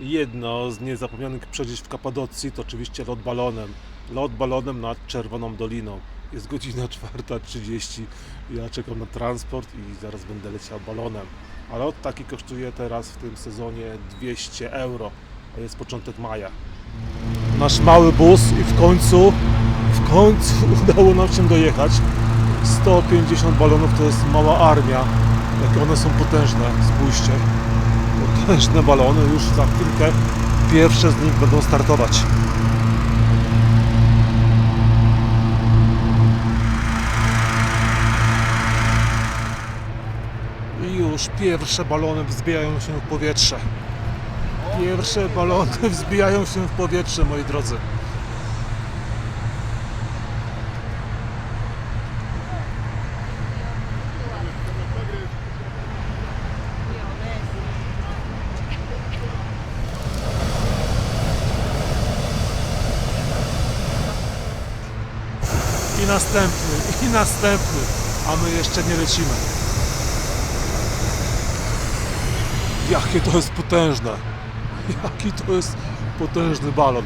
Jedno z niezapomnianych przeżyć w Kapadocji to oczywiście lot balonem. Lot balonem nad Czerwoną Doliną. Jest godzina 4.30. Ja czekam na transport i zaraz będę leciał balonem. A lot taki kosztuje teraz w tym sezonie 200 euro. A jest początek maja. Nasz mały bus i w końcu, w końcu udało nam się dojechać. 150 balonów to jest mała armia. Jakie one są potężne, spójrzcie. Potężne balony, już za chwilkę pierwsze z nich będą startować. I już pierwsze balony wzbijają się w powietrze. Pierwsze balony wzbijają się w powietrze, moi drodzy. Następny, i następny, a my jeszcze nie lecimy. Jakie to jest potężne. Jaki to jest potężny balon.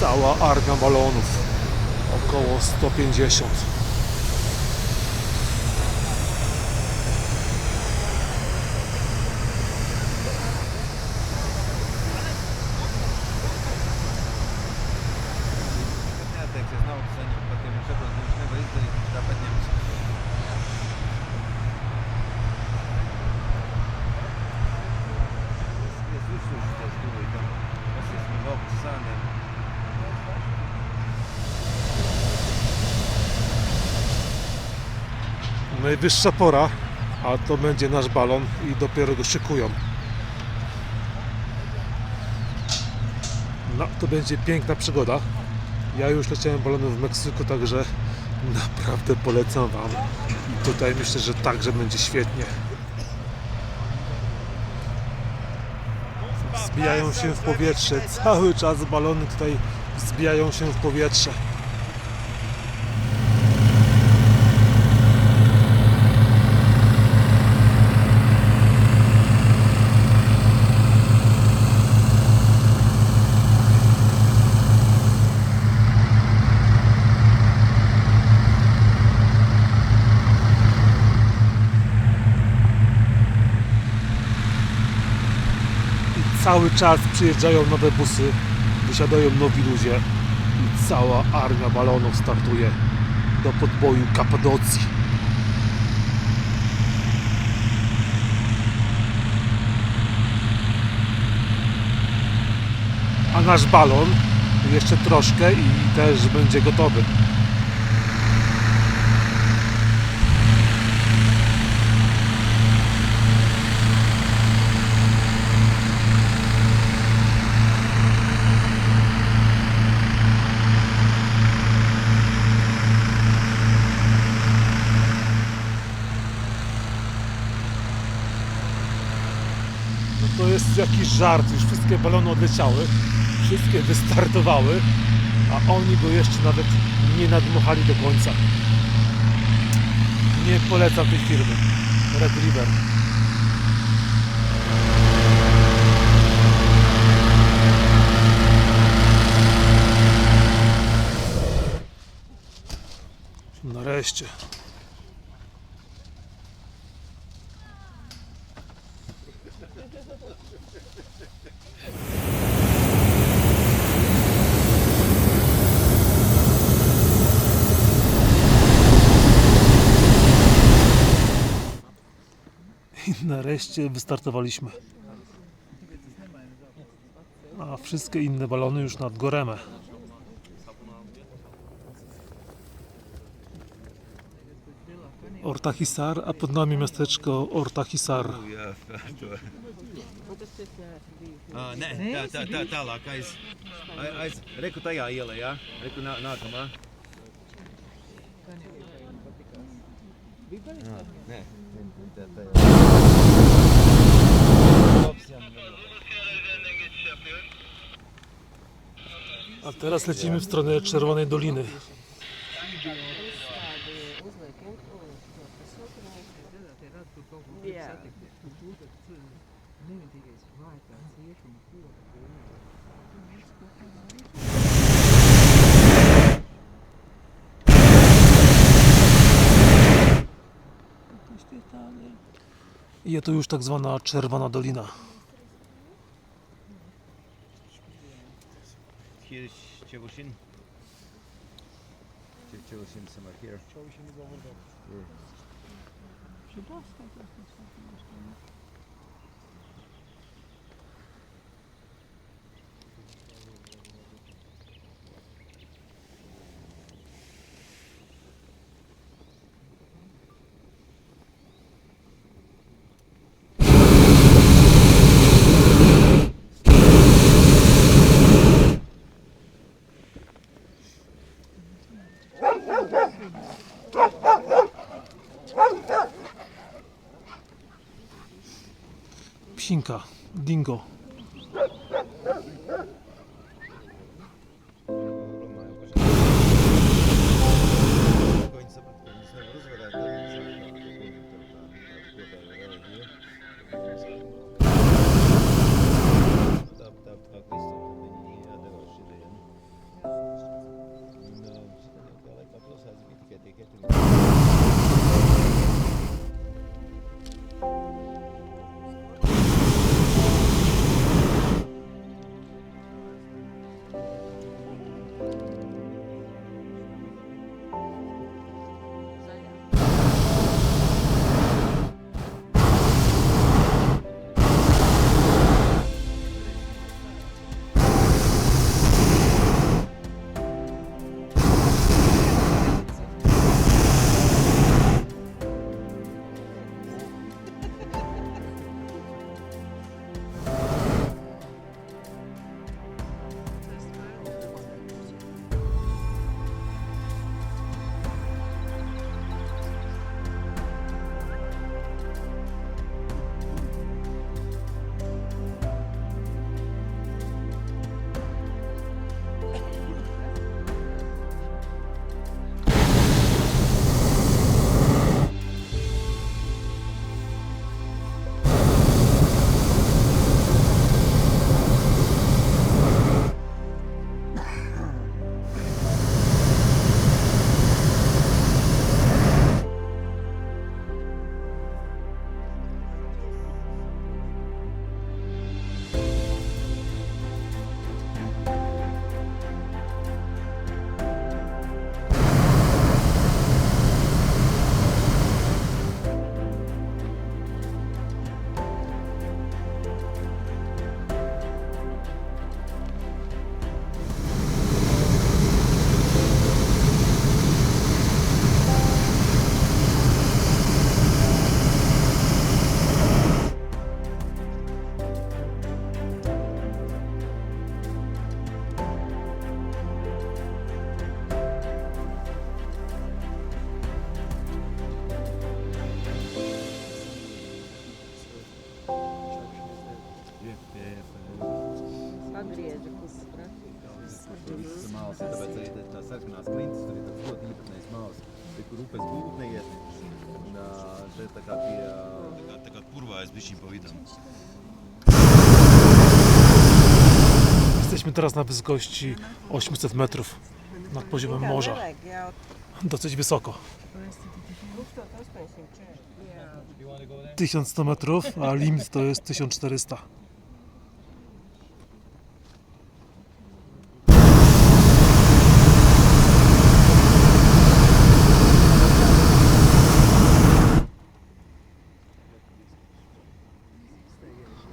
Cała armia balonów. Około 150. Najwyższa pora, a to będzie nasz balon i dopiero go szykują. No, to będzie piękna przygoda. Ja już leciałem balonem w Meksyku, także naprawdę polecam Wam. I tutaj myślę, że także będzie świetnie. Wzbijają się w powietrze, cały czas balony tutaj wzbijają się w powietrze. I cały czas przyjeżdżają nowe busy, wysiadają nowi ludzie i cała armia balonów startuje do podboju Kapadocji. A nasz balon jeszcze troszkę i też będzie gotowy. Jakiś żart, już wszystkie balony odleciały, wszystkie wystartowały, a oni go jeszcze nawet nie nadmuchali do końca. Nie polecam tej firmy. Red River. Nareszcie. I nareszcie wystartowaliśmy. A wszystkie inne balony już nad Goremę. Ortahisar, a pod nami miasteczko Ortahisar. Nē, tā, tā, tā, tālāk aiz, aiz, reku tajā ielā, jā? Reku nā, nākamā. A teraz lecimy w stronę Czerwonej Doliny. I to już tak zwana Czerwona Dolina. Kirsch Chevushin. Chevushin somewhere here. Chevushin is over there. Yeah. She does. Psinka, dingo. Teraz na wysokości 800 metrów nad poziomem morza. Dosyć wysoko. 1800. Jā. 1100 metrów, a limit to jest 1400.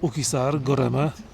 Ukisar, Goreme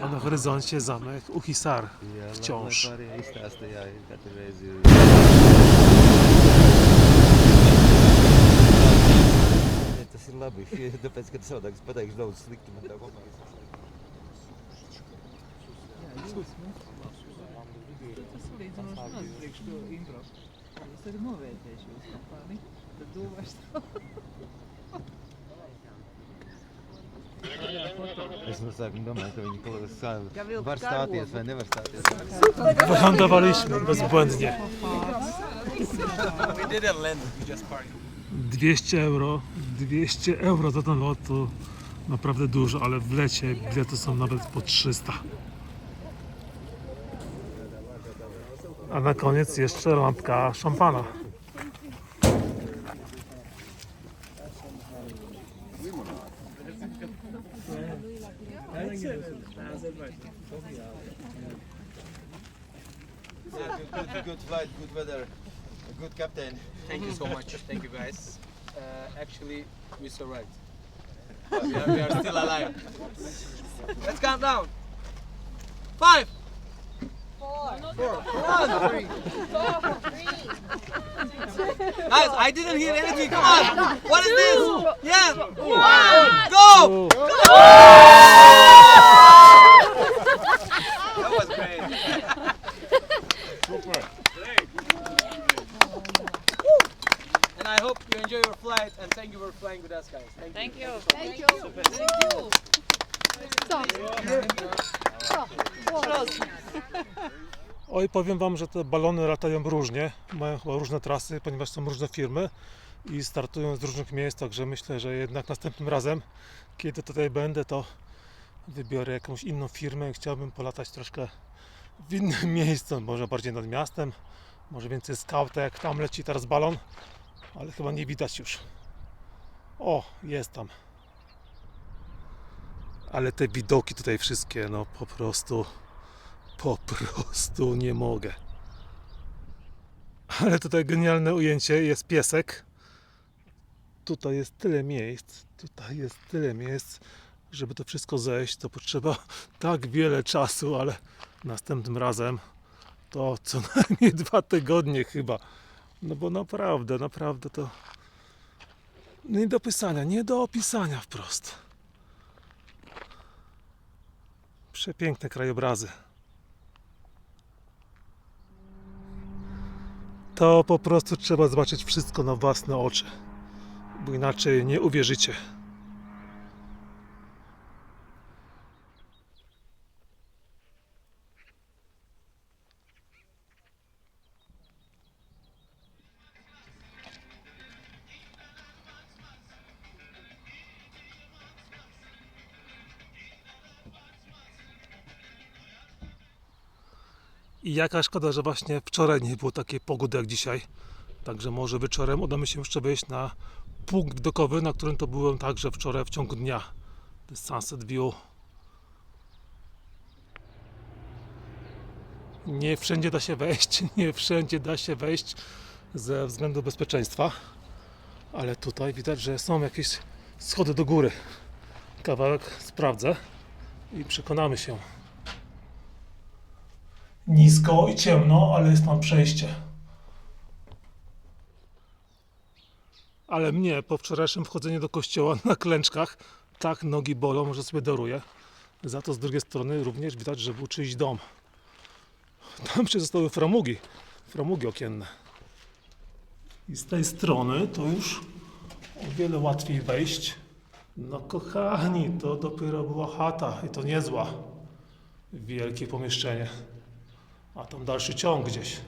na horyzoncie zamek Uhisar wciąż. Tas ir labi, tāpēc, kad savādāk es pateikšu daudz slikti, man tā domā. Tas salīdzinoši maz priekš to impro. Es arī novērtēšu jūs kompāni, tad domāšu tā. Nu sāku domāt, ka viņi kaut kas vilku varstāties karogu. vai nevar stāties. Wylądowaliśmy bezbłędnie. We didn't land, we just parked. 200 euro, 200 euro za ten lot to naprawdę dużo, ale w lecie bilety są nawet po 300. A na koniec jeszcze lampka szampana. Captain. Thank you so much. Thank you guys. Uh, actually, we survived. we, are, we are still alive. Let's count down. Five. Four. Four. Three. Guys, I didn't hear anything. Come on. What is this? Yeah. One. Go. that was great. And flight and thank you for flying with us, guys. Thank, you. Thank you. Oj, powiem Wam, że te balony latają różnie, mają chyba różne trasy, ponieważ są różne firmy i startują z różnych miejsc, także myślę, że jednak następnym razem, kiedy tutaj będę, to wybiorę jakąś inną firmę i chciałbym polatać troszkę w innym miejscu, może bardziej nad miastem, może więcej skautek, tam leci teraz balon, ale chyba nie widać już. O, jest tam. Ale te widoki tutaj wszystkie, no po prostu po prostu nie mogę. Ale tutaj genialne ujęcie jest piesek. Tutaj jest tyle miejsc, tutaj jest tyle miejsc, żeby to wszystko zejść, to potrzeba tak wiele czasu, ale następnym razem to co najmniej dwa tygodnie chyba. No bo naprawdę, naprawdę to nie do pisania, nie do opisania wprost. Przepiękne krajobrazy. to po prostu trzeba zobaczyć wszystko na własne oczy, bo inaczej nie uwierzycie. I jaka szkoda, że właśnie wczoraj nie było takiej pogody jak dzisiaj. Także może wieczorem uda mi się jeszcze wejść na punkt widokowy, na którym to byłem także wczoraj w ciągu dnia. To jest Sunset View. Nie wszędzie da się wejść, nie wszędzie da się wejść ze względu bezpieczeństwa. Ale tutaj widać, że są jakieś schody do góry. Kawałek sprawdzę i przekonamy się nisko i ciemno, ale jest tam przejście. Ale mnie po wczorajszym wchodzeniu do kościoła na klęczkach tak nogi bolą, że sobie daruję. Za to z drugiej strony również widać, że był czyjś dom. Tam jeszcze zostały framugi, framugi okienne. I z tej strony to już o wiele łatwiej wejść. No kochani, to dopiero była chata i to niezła. Wielkie pomieszczenie a tam dalszy ciąg gdzieś.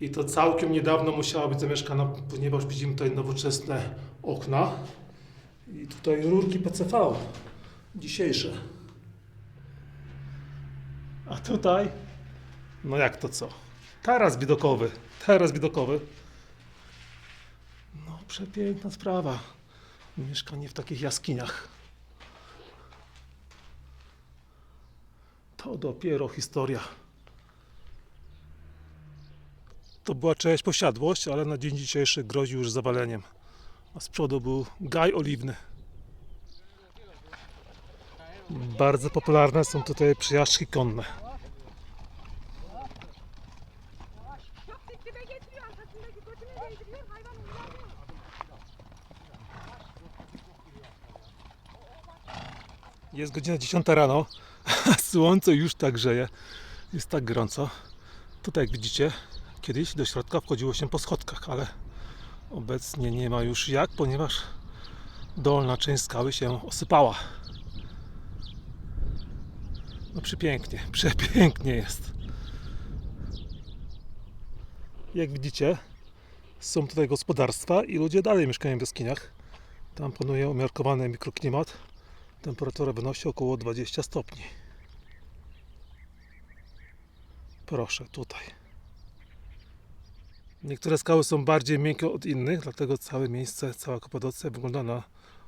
I to całkiem niedawno musiała być zamieszkana, ponieważ widzimy tutaj nowoczesne okna i tutaj rurki PCV dzisiejsze. A tutaj, no jak to co? Taras widokowy, taras widokowy. No przepiękna sprawa. Mieszkanie w takich jaskiniach. To dopiero historia. To była czyjaś posiadłość, ale na dzień dzisiejszy grozi już zawaleniem. A z przodu był gaj oliwny. Bardzo popularne są tutaj przejażdżki konne. Jest godzina 10 rano, a słońce już tak grzeje. Jest tak gorąco. Tutaj jak widzicie, kiedyś do środka wchodziło się po schodkach, ale obecnie nie ma już jak, ponieważ dolna część skały się osypała. No przepięknie, przepięknie jest. Jak widzicie, są tutaj gospodarstwa i ludzie dalej mieszkają w jaskiniach. Tam panuje umiarkowany mikroklimat. Temperatura wynosi około 20 stopni. Proszę, tutaj. Niektóre skały są bardziej miękkie od innych, dlatego całe miejsce, cała Kapadocja wygląda na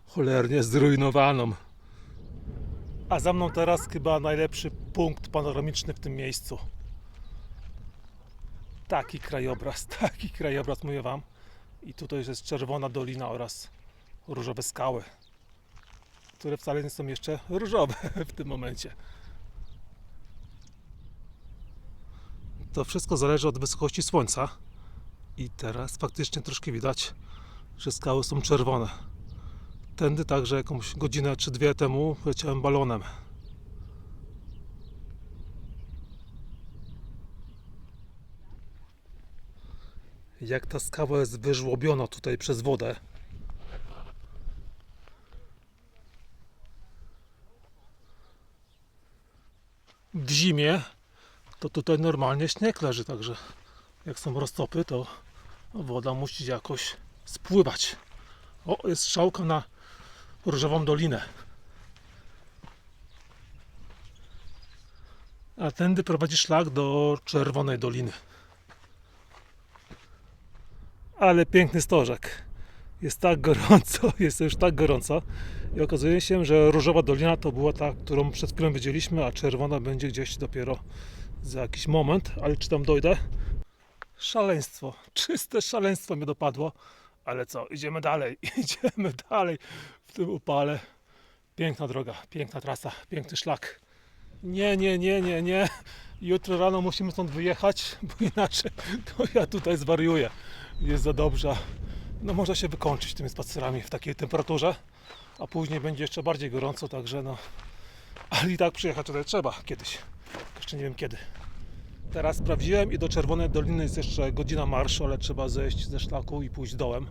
cholernie zrujnowaną. A za mną teraz chyba najlepszy punkt panoramiczny w tym miejscu. Taki krajobraz, taki krajobraz mówię Wam. I tutaj jest czerwona dolina oraz różowe skały, które wcale nie są jeszcze różowe w tym momencie. To wszystko zależy od wysokości słońca. I teraz faktycznie troszkę widać, że skały są czerwone. Tędy także jakąś godzinę czy dwie temu leciałem balonem. Jak ta skała jest wyżłobiona tutaj przez wodę. W zimie to tutaj normalnie śnieg leży, także jak są roztopy, to woda musi jakoś spływać. O, jest strzałka na Różową Dolinę. A tędy prowadzi szlak do Czerwonej Doliny. Ale piękny stożek. Jest tak gorąco, jest już tak gorąco. I okazuje się, że Różowa Dolina to była ta, którą przed chwilą widzieliśmy, a czerwona będzie gdzieś dopiero za jakiś moment. Ale czy tam dojdę? Szaleństwo, czyste szaleństwo mnie dopadło. Ale co, idziemy dalej, idziemy dalej w tym upale. Piękna droga, piękna trasa, piękny szlak. Nie, nie, nie, nie, nie. Jutro rano musimy stąd wyjechać, bo inaczej to ja tutaj zwariuję. Jest za dobrze. No można się wykończyć tymi spacerami w takiej temperaturze, a później będzie jeszcze bardziej gorąco, także no. Ale i tak przyjechać tutaj trzeba kiedyś. Jeszcze nie wiem kiedy. Teraz sprawdziłem i do Czerwonej Doliny jest jeszcze godzina marszu, ale trzeba zejść ze szlaku i pójść dołem.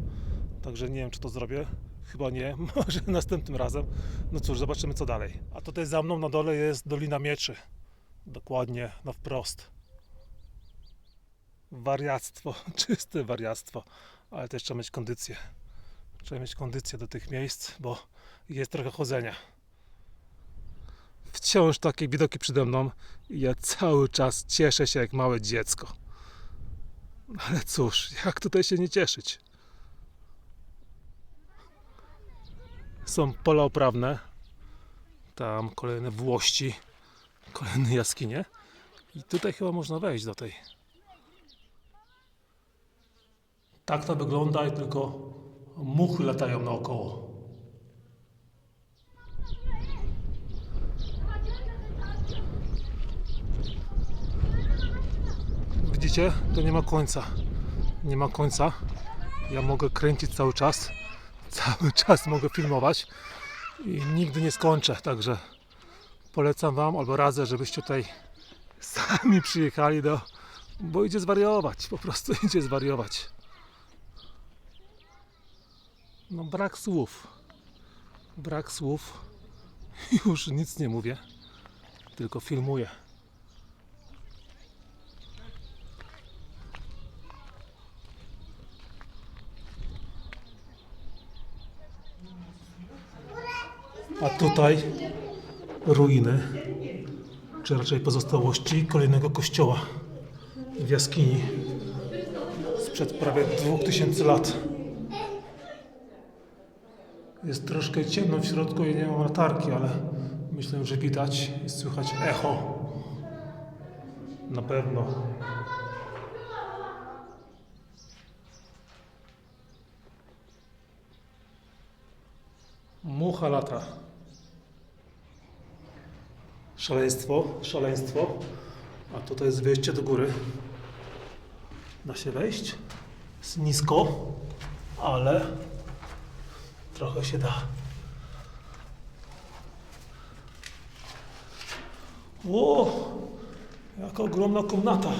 Także nie wiem, czy to zrobię. Chyba nie, może następnym razem. No cóż, zobaczymy co dalej. A tutaj za mną na dole jest Dolina Mieczy. Dokładnie na wprost. Wariactwo, czyste wariactwo. Ale też trzeba mieć kondycję. Trzeba mieć kondycję do tych miejsc, bo jest trochę chodzenia wciąż takie widoki przede mną i ja cały czas cieszę się jak małe dziecko. Ale cóż, jak tutaj się nie cieszyć? Są pola uprawne, tam kolejne włości, kolejne jaskinie i tutaj chyba można wejść do tej. Tak to wygląda i tylko muchy latają naokoło. Widzicie? To nie ma końca. Nie ma końca. Ja mogę kręcić cały czas. Cały czas mogę filmować i nigdy nie skończę. Także polecam Wam albo radzę, żebyście tutaj sami przyjechali do. Bo idzie zwariować. Po prostu idzie zwariować. No brak słów. Brak słów. Już nic nie mówię. Tylko filmuję. A tutaj ruiny, czy raczej pozostałości kolejnego kościoła w jaskini sprzed prawie 2000 lat. Jest troszkę ciemno w środku i nie mam latarki, ale myślę, że widać i słychać echo. Na pewno. Mucha lata. Szaleństwo, szaleństwo. A tutaj jest wejście do góry. Da się wejść. Jest nisko, ale trochę się da. O, jaka ogromna komnata.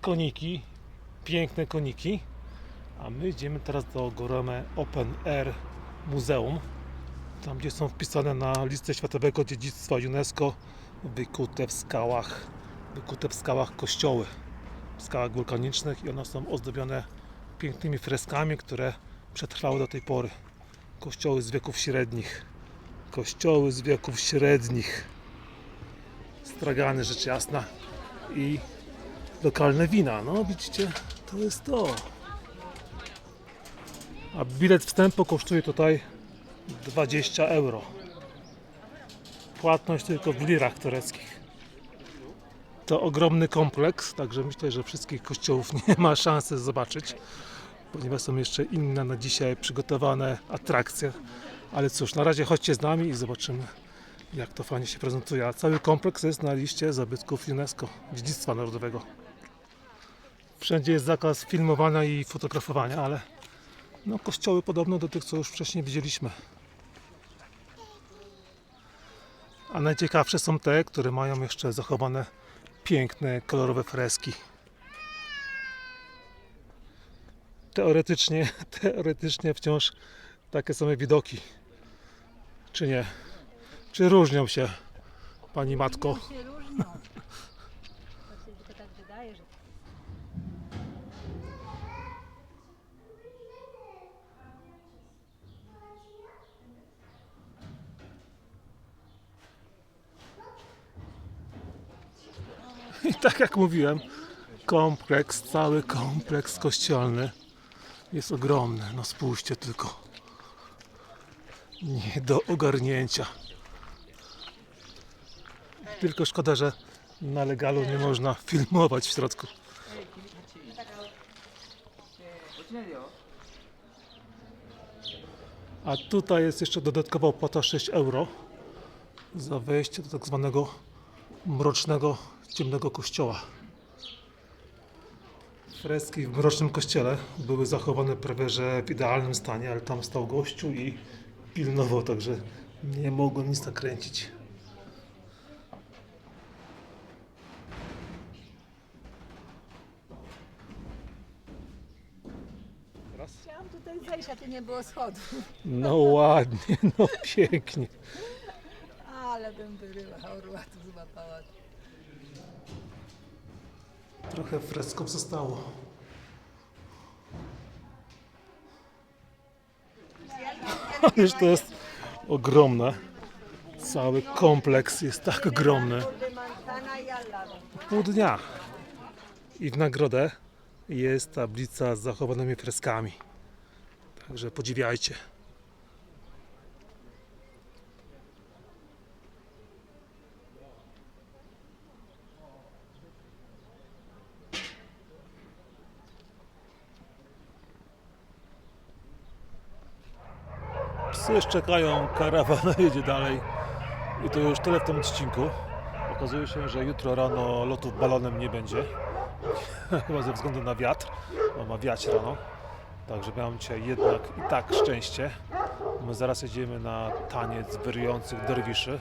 Koniki, piękne koniki. A my idziemy teraz do Gorome Open Air Muzeum. Tam, gdzie są wpisane na listę Światowego Dziedzictwa UNESCO wykute w skałach, wykute w skałach kościoły, w skałach wulkanicznych i one są ozdobione pięknymi freskami, które przetrwały do tej pory. Kościoły z wieków średnich. Kościoły z wieków średnich. Stragany, rzecz jasna. I lokalne wina. No widzicie, to jest to. A bilet wstępu kosztuje tutaj 20 euro. Płatność tylko w lirach tureckich. To ogromny kompleks, także myślę, że wszystkich kościołów nie ma szansy zobaczyć, ponieważ są jeszcze inne na dzisiaj przygotowane atrakcje. Ale cóż, na razie chodźcie z nami i zobaczymy, jak to fajnie się prezentuje. A cały kompleks jest na liście zabytków UNESCO, dziedzictwa narodowego. Wszędzie jest zakaz filmowania i fotografowania, ale no, kościoły podobno do tych, co już wcześniej widzieliśmy. A najciekawsze są te, które mają jeszcze zachowane piękne, kolorowe freski. Teoretycznie, teoretycznie wciąż takie same widoki. Czy nie? Czy różnią się, pani matko? się różnią. I tak jak mówiłem, kompleks, cały kompleks kościelny jest ogromny. No spójrzcie tylko. Nie do ogarnięcia. Tylko szkoda, że na legalu nie można filmować w środku. A tutaj jest jeszcze dodatkowa opłata 6 euro za wejście do tak zwanego mrocznego, ciemnego kościoła. Freski w mrocznym kościele były zachowane prawie że w idealnym stanie, ale tam stał gościu i pilnował, także nie mogło nic nakręcić. chciałam tutaj zejść, a tu nie było schodów. No ładnie, no pięknie. Ale bym wyryła, orła tu złapała. Trochę fresków zostało. Ależ to jest ogromne. Cały kompleks jest tak ogromny. Pół dnia. I w nagrodę jest tablica z zachowanymi freskami. Także podziwiajcie. Psy już czekają, karawana jedzie dalej. I to już tyle w tym odcinku. Okazuje się, że jutro rano lotów balonem nie będzie. Chyba ze względu na wiatr, bo ma wiać rano. Także miałem dzisiaj jednak i tak szczęście. My zaraz jedziemy na taniec wyryjących derwiszy,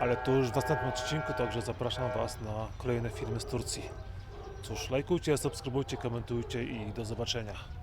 ale to już w następnym odcinku, także zapraszam Was na kolejne filmy z Turcji. Cóż, lajkujcie, subskrybujcie, komentujcie i do zobaczenia.